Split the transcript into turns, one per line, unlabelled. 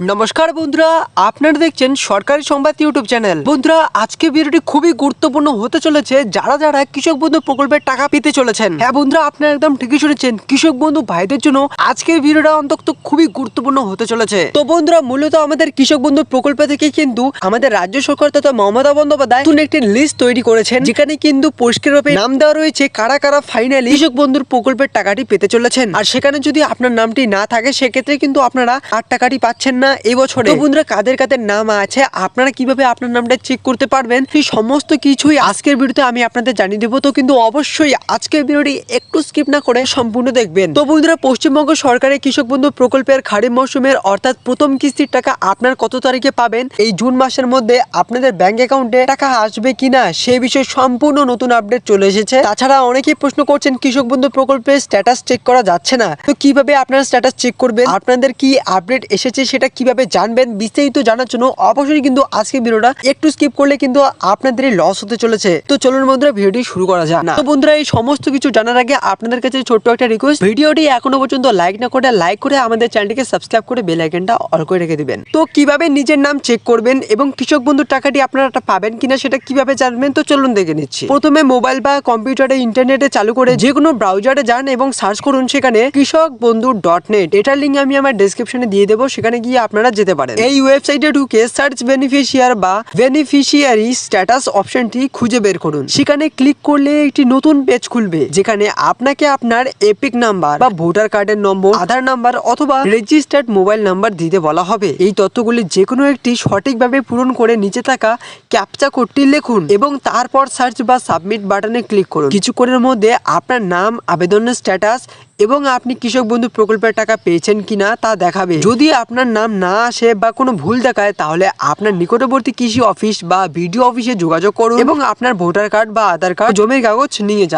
নমস্কার বন্ধুরা, আপনারা দেখছেন সরকারি সংবাদ ইউটিউব চ্যানেল। বন্ধুরা, আজকে ভিডিওটি খুবই গুরুত্বপূর্ণ হতে চলেছে, যারা যারা কৃষক বন্ধু প্রকল্পের টাকা পেতে চলেছেন। হ্যাঁ বন্ধুরা, আপনারা একদম ঠিকই শুনেছেন, কৃষক বন্ধু ভাইদের জন্য আজকের ভিডিওটা অন্তত খুবই গুরুত্বপূর্ণ হতে চলেছে। তো বন্ধুরা, মূলত আমাদের কৃষক বন্ধু প্রকল্প থেকে কিন্তু আমাদের রাজ্য সরকার তথা মমতা বন্দ্যোপাধ্যায় নতুন একটি লিস্ট তৈরি করেছেন, যেখানে কিন্তু পরিষ্কারভাবে নাম দেওয়া রয়েছে, কারা কারা ফাইনালি কৃষক বন্ধুর প্রকল্পের টাকাটি পেতে চলেছেন। আর সেখানে যদি আপনার নামটি না থাকে, সেক্ষেত্রে কিন্তু আপনারা আর টাকাটি পাচ্ছেন না। এই বছরে? তো বন্ধুরা, কাদের কাদের নাম আছে, আপনারা কীভাবে আপনার নামটা চেক করতে পারবেন? সেই সমস্ত কিছুই আজকের ভিডিওতে আমি আপনাদের জানিয়ে দেবো। তো কিন্তু অবশ্যই আজকের ভিডিওটি একটু স্কিপ না করে সম্পূর্ণ দেখবেন। তো বন্ধুরা, পশ্চিমবঙ্গ সরকারের কৃষক বন্ধু প্রকল্পের খারিফ মৌসুমের অর্থাৎ প্রথম কিস্তির টাকা আপনার কত তারিখে পাবেন? এই জুন মাসের মধ্যে আপনাদের ব্যাংক অ্যাকাউন্টে টাকা আসবে কিনা সেই বিষয়ে সম্পূর্ণ নতুন আপডেট চলে এসেছে। তাছাড়া অনেকেই প্রশ্ন করছেন, কৃষক বন্ধু প্রকল্পের স্ট্যাটাস চেক করা যাচ্ছে না। তো কীভাবে আপনারা স্ট্যাটাস চেক করবেন? আপনাদের কি আপডেট এসেছে সেটা কীভাবে জানবেন বিস্তারিত জানার জন্য অবশ্যই কিন্তু আজকে ভিডিওটা একটু স্কিপ করলে কিন্তু আপনাদের লস হতে চলেছে। তো চলুন বন্ধুরা, ভিডিওটি শুরু করা যায় না তো বন্ধুরা, এই সমস্ত কিছু জানার আগে আপনাদের কাছে ছোট্ট একটা রিকোয়েস্ট ভিডিওটি এখনও পর্যন্ত লাইক না করে লাইক করে আমাদের চ্যানেলটিকে সাবস্ক্রাইব করে বেল আইকনটা অল করে রেখে দিবেন। তো কীভাবে নিজের নাম চেক করবেন এবং কৃষক বন্ধুর টাকাটি আপনারা পাবেন কিনা সেটা কীভাবে জানবেন? তো চলুন দেখে নিচ্ছি। প্রথমে মোবাইল বা কম্পিউটারে ইন্টারনেটে চালু করে যে কোনো ব্রাউজারে যান এবং সার্চ করুন সেখানে কৃষক বন্ধু ডট নেট এটার লিঙ্ক আমি আমার ডেসক্রিপশনে দিয়ে দেবো। সেখানে গিয়ে আপনারা যেতে পারেন। এই ওয়েবসাইটে ঢুকে সার্চ বেনিফিশিয়ার বা বেনিফিশিয়ারি স্ট্যাটাস অপশনটি খুঁজে বের করুন। সেখানে ক্লিক করলে একটি নতুন পেজ খুলবে, যেখানে আপনাকে আপনার এপিক নাম্বার বা ভোটার কার্ডের নম্বর আধার নাম্বার অথবা রেজিস্টার্ড মোবাইল নাম্বার দিতে বলা হবে। এই তথ্যগুলি যে কোনো একটি সঠিকভাবে পূরণ করে নিচে থাকা ক্যাপচা কোডটি লিখুন এবং তারপর সার্চ বা সাবমিট বাটনে ক্লিক করুন। কিছুক্ষণের মধ্যে আপনার নাম, আবেদনের স্ট্যাটাস এবং আপনি কৃষক বন্ধু প্রকল্পের টাকা পেয়েছেন কিনা তা দেখাবে। যদি আপনার নাম না আসে বা কোনো ভুল দেখায়, তাহলে আপনার নিকটবর্তী কৃষি অফিস বা বিডিও অফিসে যোগাযোগ করুন এবং আপনার ভোটার কার্ড বা আধার কার্ড জমির কাগজ নিয়ে যান।